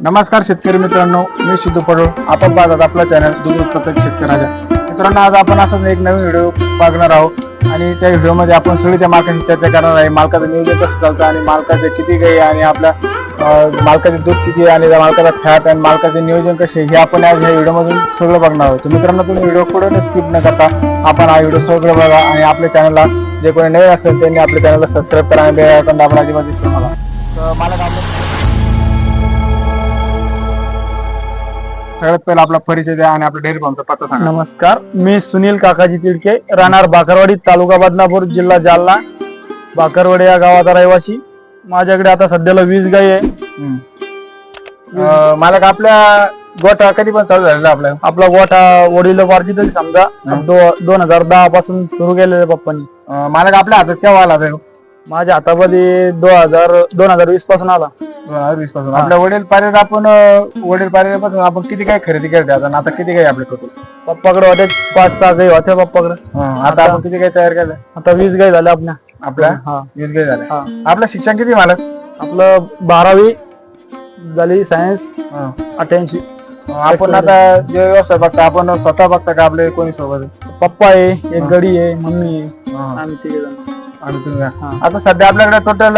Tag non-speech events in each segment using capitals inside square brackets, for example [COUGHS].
नमस्कार शेतकरी मित्रांनो मी सिद्धू पडोळ. आपण पाहतात आपला चॅनल दूध उत्पादक शेतकऱ्याचा. मित्रांनो आज आपण असं एक नवीन व्हिडिओ बघणार आहोत. आणि त्या व्हिडिओमध्ये आपण सगळी त्या मालकांची चर्चा करणार आहे. मालकाचं नियोजन कसं चालतं आणि मालकाचे किती गाई आणि आपल्या मालकाचे दूध किती आहे आणि त्या मालकाचा फॅट आणि मालकाचे नियोजन कसे हे आपण आज ह्या व्हिडिओमधून सगळं बघणार आहोत. मित्रांनो तुम्ही व्हिडिओ पुढे स्किप न करता आपण हा व्हिडिओ सगळं बघा आणि आपल्या चॅनलला जे कोणी नवीन असेल त्यांनी आपल्या चॅनलला सबस्क्राईब करा आणि बेल आयकॉन दाबा अजिबात विसरू नका. तर सगळ्यात पहिला आपला परिचय द्या आणि आपल्या डेअरी फार्मचा पत्ता सांगा. नमस्कार मी सुनील काकाजी तिडके राहणार बाकरवाडी तालुका बदनापूर जिल्हा जालना. बाकरवाडी या गावाचा रहिवासी. माझ्याकडे आता सध्याला वीस गाई आहे. अं, मालक आपल्या गोठा कधी पण चालू झालेला आपल्या आपला गोठा वडील वारची तरी समजा. दो- दोन हजार दहा पासून सुरू केलेले पप्पांनी. अं, मालक आपल्या हातात केव्हा आला ते? माझ्या हातामध्ये दोन हजार दोन हजार वीसपासून आला. दोन हजार वीसपासून आपल्या वडील पारेर आपण वडील पासून आपण किती काय खरेदी करते आता? आणि आता किती काय आपल्या टोटल पप्पाकडे होते पाच सहा गाई होत्या पप्पाकडे. आता आपण किती काय तयार केलं आता वीस गाई झाल्या आपल्या. आपल्या? हा. वीस काय झाले हा. आपलं शिक्षण किती मालक? आपलं बारावी झाली सायन्स अठ्याऐंशी आपण आता जे व्यवसाय बघता आपण स्वतः बघता का आपले कोणी सोबत? पप्पा आहे एक गडी आहे मम्मी आहे. आम्ही तिघे तुम्ही का? हा. आता सध्या आपल्याकडे टोटल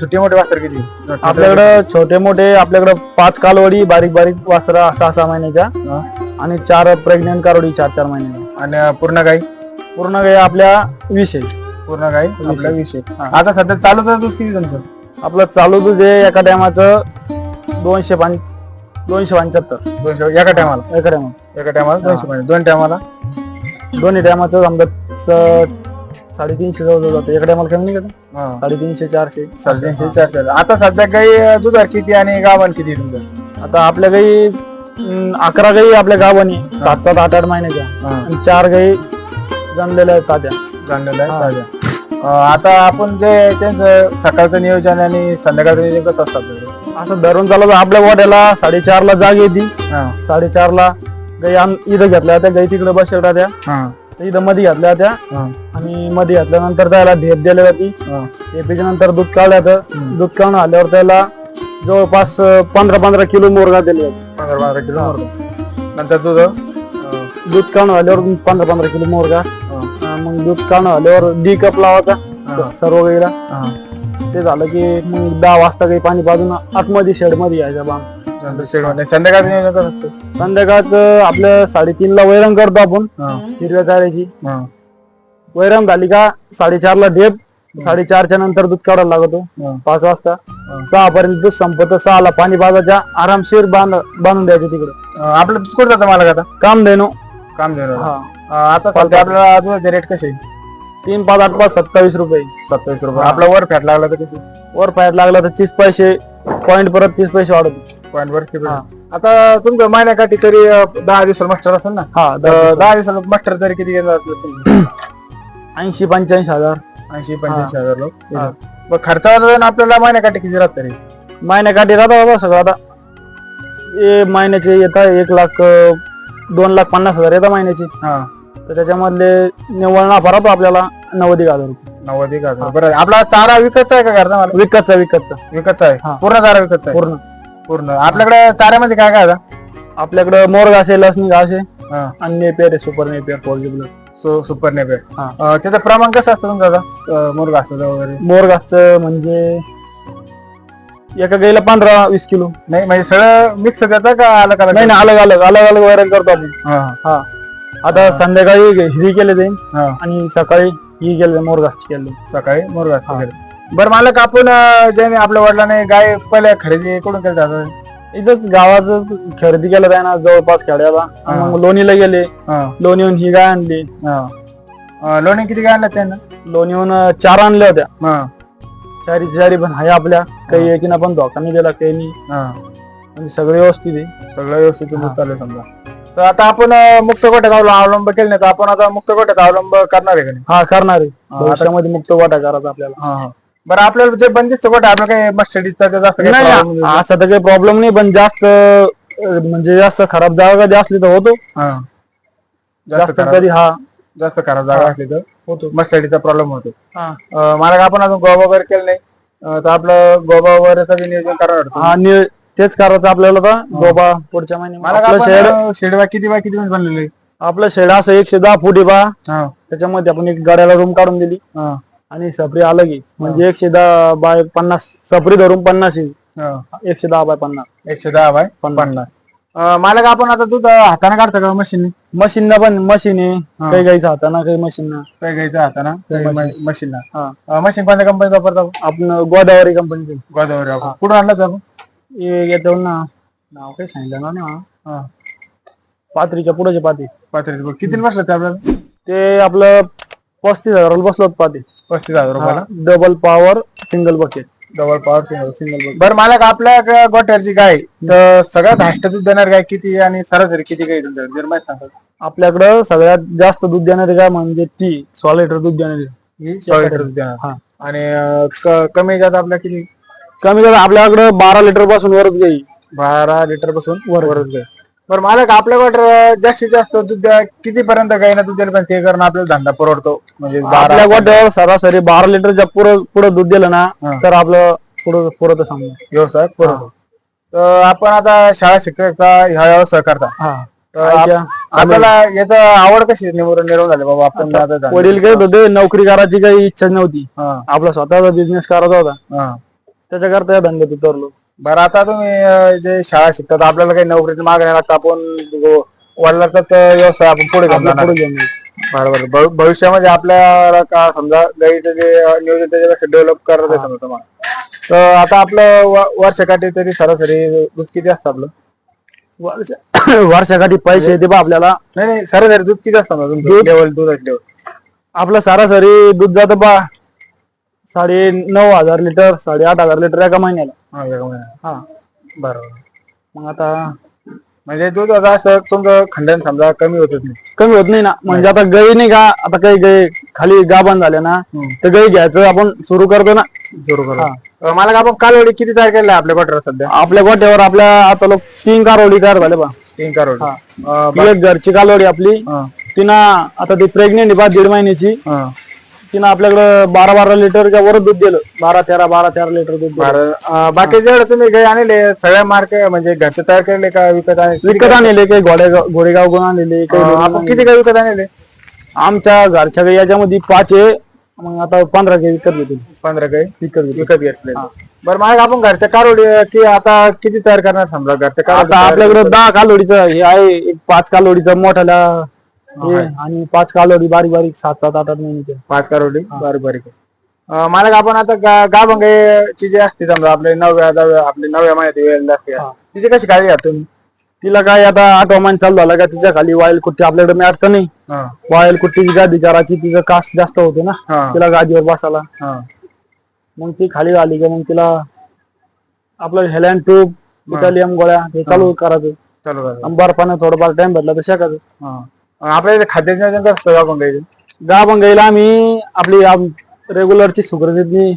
छोटे मोठे वासर किती? आपल्याकडे छोटे मोठे आपल्याकडे पाच कालवडी बारीक बारीक वासरा सहा सहा महिन्याच्या. हा. आणि चार प्रेग्नेंट कालवडी चार चार महिन्याच्या. आणि पूर्ण गाई? पूर्ण काही आपल्या वीस आहे पूर्ण गाई? आपल्या विषय हा. आता सध्या चालू तर दूध किती तुमचं? आपलं चालू दूध आहे एका टायमाचं दोनशे पाच दोनशे पंच्याहत्तर. दोनशे एका टायमाला? एका टायमा एका टायमाला दोनशे पाहिजे दोन टायमाला? दोन्ही टायमाचं समजा स- साडेतीनशे जवळ जातं. एका टायमाला कमी नाही का साडेतीनशे चारशे साडेतीनशे चारशे. आता सध्या गाई अं, दुधार किती आणि गावन किती तुमचं? आता आपल्या काही अं, अकरा गाई आपल्या गावानी. सात सात आठ आठ महिन्याच्या. आणि चार गाई जणलेल्या आहेत तात्या जाणलेलं आहे हा. ताज्या. आता आपण जे त्यांचं सकाळचं नियोजन आणि संध्याकाळचं नियोजन कसं असतं आपल्याकडे? असं धरून चालू आपल्या वाड्याला साडेचारला जाग येते. हा, साडेचारला गाई इथं घेतल्या होत्या गाई तिकडे बसल्या होत्या त्या इथं मध्ये घातल्या होत्या हा, आणि मध्ये घातल्यानंतर त्याला ढेप दिली जाती हा. ढेपीच्या नंतर दूध काढलं जातं. दूध काढून आल्यावर त्याला जवळपास पंधरा पंधरा किलो मोरगा दिले जाते पंधरा बारा किलो. मोरगा. नंतर दूध अं, दूध काढून आल्यावर पंधरा पंधरा किलो मोरगा हा, मग दूध काढून आल्यावर डी कप लावायचा हा. सर्व हा. ते झालं की मग दहा वाजता काही पाणी पाजून आतमध्ये शेडमध्ये यायचा बाम नंतर शेडमध्ये. संध्याकाळचं नियोजन कसं असतं? संध्याकाळचं आपलं साडेतीनला वैरण करतो आपण हिरव्या चाऱ्याची. हा, वैरण झाली का साडेचारला ढेप साडेचारच्या नंतर दूध काढायला लागतो हा. पाच वाजता. सहा पर्यंत दूध संपत सहाला पाणी पाजायच्या आरामशीर बांध बांधून द्यायचं तिकडे. अं, आपलं दूध कुठं जातं मला आता? काम देणो काम देणार हा आता सध्या आपल्याला रेट कसे तीन पाच आठ पाच सत्तावीस रुपये. सत्तावीस रुपये. आपला वर फॅट लागला तर कसे वर पायात लागला तर तीस पैसे पॉईंट परत तीस पैसे वाढत पॉईंट वर किती. आता तुमचं महिन्याकाठी तरी अं, दहा दिवसाला मास्टर असेल ना? हा तर दहा दिवसाला मास्टर तरी किती घेणार? [CLEARS THROAT] ऐंशी पंच्याऐंशी हजार. ऐंशी पंच्याऐंशी हजार लोक. हा. मग खर्चावर जाऊन आपल्याला महिन्याकाठी किती राहत तरी? महिन्याकाठी राहता बाबा सगळं आता. हे महिन्याचे येतात एक लाख अं, दोन लाख पन्नास हजार येतात महिन्याचे. हा. तर त्याच्यामधले निव्वळ नफा राहतो आपल्याला नव्वद एक हजार रुपये. नव्वद एक हजार. बरं आपला चारा विकतचा आहे का घरचा मला? विकतचा विकतचा. विकतचा आहे. पूर्ण चारा विकतचा आहे? पूर्ण. पूर्ण. आपल्याकडे चाऱ्यामध्ये काय काय आता आपल्याकडे मोर घासे लसणी घासे हा. आणि नेपियर आहे सुपर नेपियर पॉसिबल सु- सुपर नेपे हा. त्याचं प्रमाण कसं असतं तुमचं आता? मुरगा असतं वगैरे? मोर घासचं म्हणजे एका गाईला पंधरा वीस किलो. नाही म्हणजे सगळं मिक्स देतं का अलग अलग नाही ना अलग अलग अलग अलग वैरण करतो आपण हा. हा. आता संध्याकाळी हिरी केले हा. आणि सकाळी ही केले मोर घासची केले सकाळी मुरगा असतं घरी. बरं मला आपण अं, ज्याने आपल्या वडिलांनी गाय पहिले खरेदी करून केलं इथंच गावात खरेदी केलं जाय ना जवळपास खेड्याला. आणि मग लोणीला गेले. हा. लोणीहून ही गाय आणली. हा. अं, लोणी किती काय आणलं त्यांना? लोणीहून चार आणल्या होत्या. हा. चारी चारी पण आहे आपल्या. काही एकीनं पण धोका नाही दिला काही नाही. हा. म्हणजे सगळे व्यवस्थित आहे. सगळं व्यवस्थित तुम्ही हा. चालू आहे समजा. तर आता आपण अं, मुक्त गोट्याचा अवलं- अवलंब केले नाही तर आपण आता मुक्त गोट्याचा अवलंब करणार आहे का नाही? हा करणार आहे. भविष्यामध्ये मुक्त वाटा करायचा आपल्याला. हा, हा. बरं आपल्याला जे बंदिस्त गोटा आपलं काही मस्टडीजचा त्याचा असं काही नाही problem नाही, असं तर काही प्रॉब्लेम नाही पण जास्त अं, म्हणजे जास्त खराब जागा कधी असली तर होतो. हा. जास्त जास्त खराब कधी हा. जास्त खराब जागा. असली तर होतो. मस्टडीचा प्रॉब्लेम होतो. हा. अं, मला का आपण अजून गोबा वगैरे केलं नाही. अं, तर आपलं गोबा वगैरेचं बी नियोजन करावं वाटतं. हा नि- तेच करायचं आपल्याला आता. दोबा पुढच्या महिन्यात आपलं शेड. शेड बाय किती बाय किती मध्ये बनलेले आपलं शेड असं एकशे दहा फुटी बा. त्याच्यामध्ये आपण एक गाड्याला रूम काढून दिली. आणि सपरी अलग आहे. म्हणजे एकशे दहा बाय पन्नास. सपरी धरून पन्नास हा. एकशे दहा बाय पन्नास. एकशे दहा बाय पन्नास. अं, मला का आपण आता दूध अं, हाताने काढता का मशीन मशीन पण मशीन आहे. काही गाईचं हाताना काही मशीन काय घ्यायचं हाताना मशीन. मशीन कोणत्या कंपनीचा वापरता आपण? गोदावरी कंपनीचे गोदावरी कुठून आणलं आपण? येतो ना. नाव काही सांगितलं ना हा. पात्रीच्या पुढे पाती. पात्री किती बसलं ते आपल्याला? ते आपलं पस्तीस हजाराला बसलो पाती. पस्तीस हजार रुपयाला? Double power single bucket double power single single बरं मला का आपल्या ग- गोट्याची गाय. तर सगळ्यात हास्ट दूध देणार गाय किती आणि सरासरी किती गाय दूध देणार जर माहिती सांगा आपल्याकडं सगळ्यात जास्त दूध देणारी काय म्हणजे ती सोळा लिटर दूध देणारी. ही सोळा लिटर दूध देणार. हा. आणि अं, क- कमी जात आपल्या किती? कमी कमी आपल्याकडं बारा लिटरपासून वरच गाई बारा लिटरपासून वरच गाय बरं मला का आपल्या गोट्यावर जास्तीत जास्त दूध किती पर्यंत गायना दूध दिलं पण ते करणं आपल्याला धंदा परवडतो? म्हणजे बारा आपल्या गोट्यावर सरासरी बारा लिटरच्या पुढं पुढं दूध दिलं ना. तर आपलं पुढं पुरत सांगू. व्यवसाय परवडतो. तर आपण आता शाळा शिक्षकाचा ह्या व्यवसाय करता हा. तर आप- आपल्याला याचं आवड कशी निवडून निर्माण झाली बाबा आपण आता वडील काय होते नोकरी करायची काही इच्छा नव्हती. हा, आपला स्वतःचा बिझनेस करायचा होता. हा. त्याच्याकरता या धंद्यात उतरलो. बरं आता तुम्ही अं, जे शाळा शिकतात आपल्याला काही नोकरीची मागणी लागतं आपण वडिलांचा व्यवसाय आपण पुढे घेऊन आपलं जाणार. पुढे घेऊन जाऊ. बरोबर भव- भविष्यामध्ये आपल्याला का समजा गाईचं जे अं, नियोजन त्याच्यापेक्षा डेव्हलप करत आहे समजा तुम्हाला. तर आता आपलं व- वर्षाकाठी तरी सरासरी दूध किती असतं आपलं? वर्ष [COUGHS] वर्षाकाठी पैसे येते बा आपल्याला. नाही नाही सरासरी दूध किती असतं समजा तुमचं? लेवल दुधाची लेवल आपलं सरासरी दूध जातं बा. साडे नऊ हजार लिटर साडे आठ हजार लिटर एका महिन्याला. हा एका. हा. बरोबर मग आता म्हणजे दूध आता असं तुमचं खंडन समजा कमी होतच नाही. कमी होत नाही ना. म्हणजे आता गाई नाही का आता काही गाई खाली गाभण झाल्या ना. तर गाई घ्यायचं आपण सुरू करतो ना. सुरू करू. मला का आपण कालवडी किती तयार आहे आपल्या क्वार्टर सध्या? आपल्या गोट्यावर आपल्या आता लोक तीन कारवडी तयार झाले बा. तीन ही. एक घरची कालवडी आपली. तिनं आता ती प्रेग्नेंट आहे बा दीड महिन्याची. तिनं आपल्याकडं बारा बारा लिटरच्या वर दूध दिलं. बारा तेरा बारा तेरा लिटर दूध दिलं. बरं अं, बाकी जेवढे तुम्ही गाई आणले सगळ्या मार्क म्हणजे घरचे तयार केले का विकत आणले? विकत आणलेले काही घोडेगाव घोडेगाव गुण आणलेले काही अं, आपण किती गाई विकत आणले आमच्या घरच्या गाई याच्यामध्ये पाच आहे मग आता पंधरा गाई विकत घेतो पंधरा गाई विकत विकत घेतले बरं मला आपण घरच्या कारोडी की आता किती तयार करणार समजा? घरच्या आता कारोडी आपल्याकडे दहा कालोडीचं हे आहे एक पाच कालोडीचं मोठ्याला हे आणि पाच कालोडी बारीक बारीक सात सात आठ आठ महिन्याचे पाच कारोडी बारीक बारीक. अं, मला का आपण आता गा- गाभंगाईची जी असते समजा आपले नवव्या दहाव्या आपली नवव्या महिन्यात असते तिची कशी काळजी घ्या तुम्ही? तिला काय आता आठवा महिना चालू झाला का तिच्या खाली वाईल कुट्टी आपल्याकडे मिळत नाही. हा, वाईल कुट्टीची गादी करायची तिचं कास जास्त होते ना. हा, तिला गादीवर बसायला. हा. मग ती खाली आली का मग तिला आपलं हेलॅन ट्यूब इटालियम गोळ्या हे चालू करायचं. चालू. आणि बर्फानं थोडंफार टाइम भेटला तर शेकायचं. हा. आपल्या इथे खाद्य नियोजन कसं गाव गाईला आम्ही आपली रेग्युलरची सुकृतीतली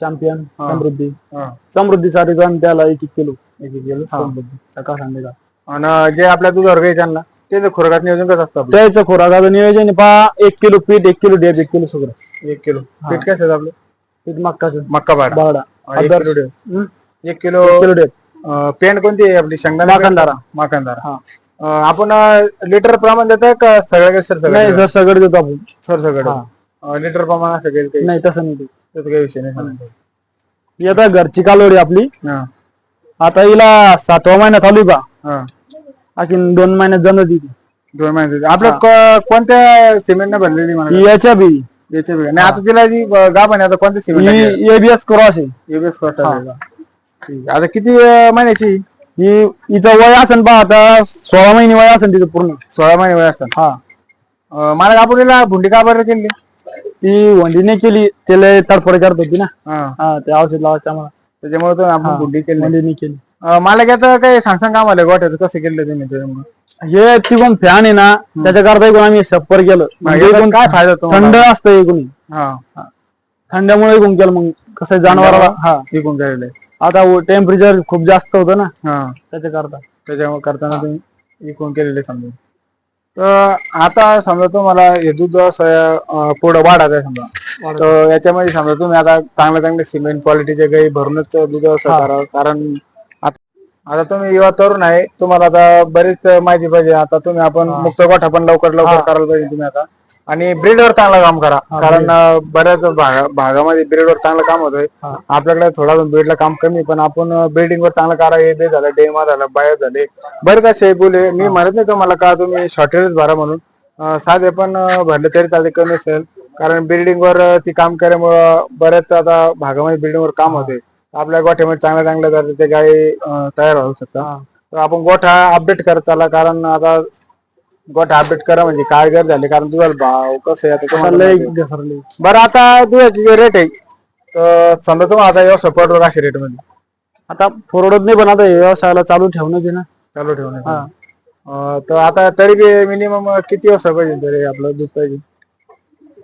चॅम्पियन समृद्धी. हा. समृद्धी साठी जाऊन त्याला एक एक किलो. एक एक किलो हा. समृद्धी. सकाळ संध्याकाळ आणि जे आपल्या दुधावर गाई त्यांना ते खुराकात नियोजन कसं असतं आपलं? त्याचं खोराकाचं नियोजन पहा एक किलो पीठ एक किलो डेप एक किलो सुग्र. एक किलो. पीठ कसं असतं आपलं? पीठ मक्काचं मक्का बाडा. बावडा एक. किलो? एक किलो किलो डेप अं, पेंड कोणती आहे आपली? शेंगदाणा माखनदारा. माखनदारा. हा. आपण लिटर प्रमाण देतो का सगळ्या सर नाही सगळं सर सगळं देतो आपण. सर सगळं लिटर प्रमाण काही नाही तसं नाही. त्याचा काही विषय नाही. ही. आता घरची कालोडी आपली. हा, आता हिला सातवा महिना चालू का. आणखीन दोन महिन्यात जमत ती दोन महिने आपलं क- कोणत्या सिमेंटने भरलेली म्हणा याच्या बी. याच्या वेळी नाही आता तिला जी गाभ आहे आता कोणत्या सिमेंट एबीएस क्रॉस आहे. एबीएस आता किती महिन्याची? ही हिचं वय असेल पहा आता सोळा महिने वय असेल तिचं पूर्ण. सोळा महिने वय असतात हा. अं, मला आपण तिला भुंडी का बरं केली? ती वंडीने केली त्याला तडफड करत होती ना. हा. हा ते औषध लावायचं आम्हाला. त्याच्यामुळे तर आपण भुंडी केली वंडीने केली. अं, मला घेतं काही सांग सांग आम्हाला? गोठ्याचं कसं केलं तुम्ही त्याच्यामुळे? हे तिकून फॅन आहे ना त्याच्याकरता इकडून आम्ही सप्पर केलं. म्हणजे याचा इकडून काय फायदा तुम्हाला? थंड असतं इकडून. हा. थंड्यामुळे इकडून केलं मग. कसं जनावराला हा. विकून केलेलं आहे. आता टेम्परेचर खूप जास्त होतं ना. हा. त्याच्याकरता त्याच्यामुळे करताना तुम्ही विकून केलेले समजा. तर आता समजा तुम्हाला हे दूध पुढं वाढत आहे समजा. तर याच्यामध्ये समजा तुम्ही आता चांगल्या चांगल्या सिमेंट क्वालिटीचे गाई भरूनच दूध व्यवसाय. करावं. कारण आता आता तुम्ही युवा तरुण आहे. तुम्हाला आता बरीच माहिती पाहिजे. आता तुम्ही आपण. मुक्त गोठा पण लवकर लवकर. करायला पाहिजे तुम्ही आता. आणि ब्रीडवर चांगलं काम करा. कारण बऱ्याच भागा- भागामध्ये ब्रीडवर चांगलं काम होतंय. आपल्याकडे थोडा ब्रीडला काम कमी पण आपण ब्रीडिंग वर चांगलं करा. हे ते झालं डेमा झालं बाया झाले. बरेच असे बोले. मी म्हणत नाही तुम्हाला का तुम्ही शॉर्टेज भरा म्हणून. अं, साधे पण अं, भरले तरी चालते कमी असेल. कारण बिल्डिंग वर अं, ती काम केल्यामुळं बऱ्याच आता भागामध्ये बिल्डिंग वर काम होते आपल्या गोठ्यामध्ये चांगल्या चांगल्या दर्जाचे गायी अं, तयार होऊ शकतात. तर आपण गोठा अपडेट करत चालला. कारण आता गोठा अपडेट करा म्हणजे काय गरज झाली? कारण तुझा भाव कसं आहे आता तुम्हाला लय. घसरले. बरं आता दुधाची जे रेट आहे तर समजा तुम्हाला आता या सपोर्ट वर अशी रेटमध्ये? आता परवडत नाही पण आता हे व्यवसायाला चालू ठेवणंच आहे ना. चालू ठेवण्यात हा. अं, तर आता तरी बी मिनिमम किती वाजता पाहिजे तरी आपलं दूध पाहिजे?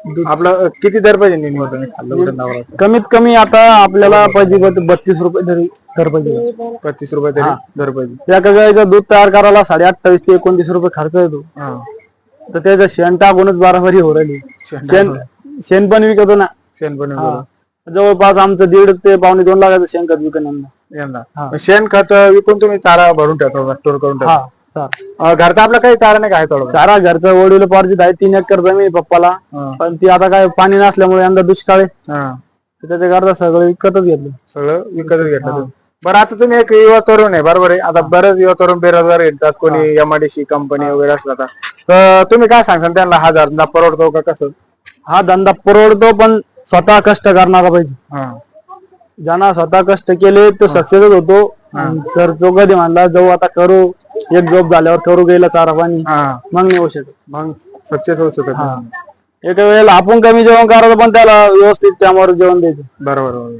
आपलं किती दर पाहिजे मिनिमम तुम्ही खाल्लं उठून नावाला? कमीत कमी आता आपल्याला पाहिजे बत- बत्तीस रुपये तरी दर पाहिजे. पस्तीस रुपये तरी. दर पाहिजे. एका गाईचं दूध तयार करायला साडे अठ्ठावीस ते एकोणतीस रुपये खर्च येतो. हा. तर त्याचं शेण टाकूनच बाराबारी हो राहिली. शेण शेण शेण पण विकतो ना. शेण पण हा. जवळपास आमचं दीड ते पावणे दोन लाखाचं शेणखत विकन यांना. शेण खत विकून तुम्ही चारा भरून ठेवता स्टोर करून ठेवता हा अं, घरचा आपला काही चारा नाही काय थोडं चारा घरचं वडील पार्जित आहे तीन एकर जमीन आहे पप्पाला हा. पण ती आता काय पाणी नसल्यामुळे यंदा दुष्काळ आहे हा. तर त्याच्याकरता सगळं विकतच घेतलं सगळं विकतच घेतलं. तुम्ही. बरं आता तुम्ही एक युवा तरुण आहे बरोबर आहे आता बरेच युवा तरुण बेरोजगार येतात कोणी एमआयडीसी कंपनी वगैरे असला तर. तर तुम्ही काय सांगता त्यांना हा धंदा परवडतो का कसं हा धंदा परवडतो पण स्वतः कष्ट करणारा पाहिजे हा. ज्यांना स्वतः कष्ट केले तो सक्सेसच होतो. तर जो कधी म्हणला जाऊ आता करू एक जॉब झाल्यावर करू गेला चारा पाणी हा. मग नाही होऊ शकत. मग सक्सेस होऊ शकत हा. नाही. एका वेळेला आपण कमी जेवण करायचं पण त्याला व्यवस्थित त्यावर जेवण द्यायचं. बरोबर बरोबर.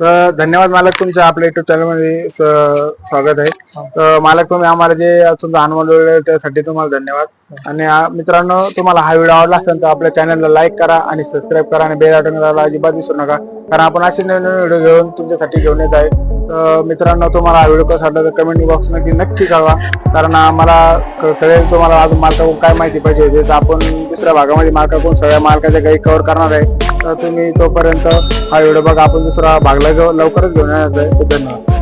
तर धन्यवाद मालक तुमचं आपल्या युट्यूब चॅनलमध्ये स- स्वागत आहे. तर मालक तुम्ही आम्हाला जे तुमचा अनुभव त्यासाठी तुम्हाला धन्यवाद. आणि आ- मित्रांनो तुम्हाला हा व्हिडिओ आवडला असेल तर आपल्या चॅनलला लाईक करा आणि सबस्क्राईब करा आणि बेल आयकॉन करायला अजिबात विसरू नका. कारण आपण असे नवीन नवीन व्हिडिओ घेऊन तुमच्यासाठी घेऊन येत आहे. मित्रांनो तुम्हाला हा व्हिडिओ कसा वाटला तर कमेंट बॉक्स नक्की नक्की कळवा. कारण आम्हाला क- कळेल तुम्हाला अजून मालकाकडून काय माहिती पाहिजे. होती तर आपण दुसऱ्या भागामध्ये मालकाकडून सगळ्या मालकाच्या काही कव्हर करणार आहे तर तुम्ही तोपर्यंत हा व्हिडिओ बघा. आपण दुसरा भागला लवकरच घेऊन येणार आहे. धन्यवाद.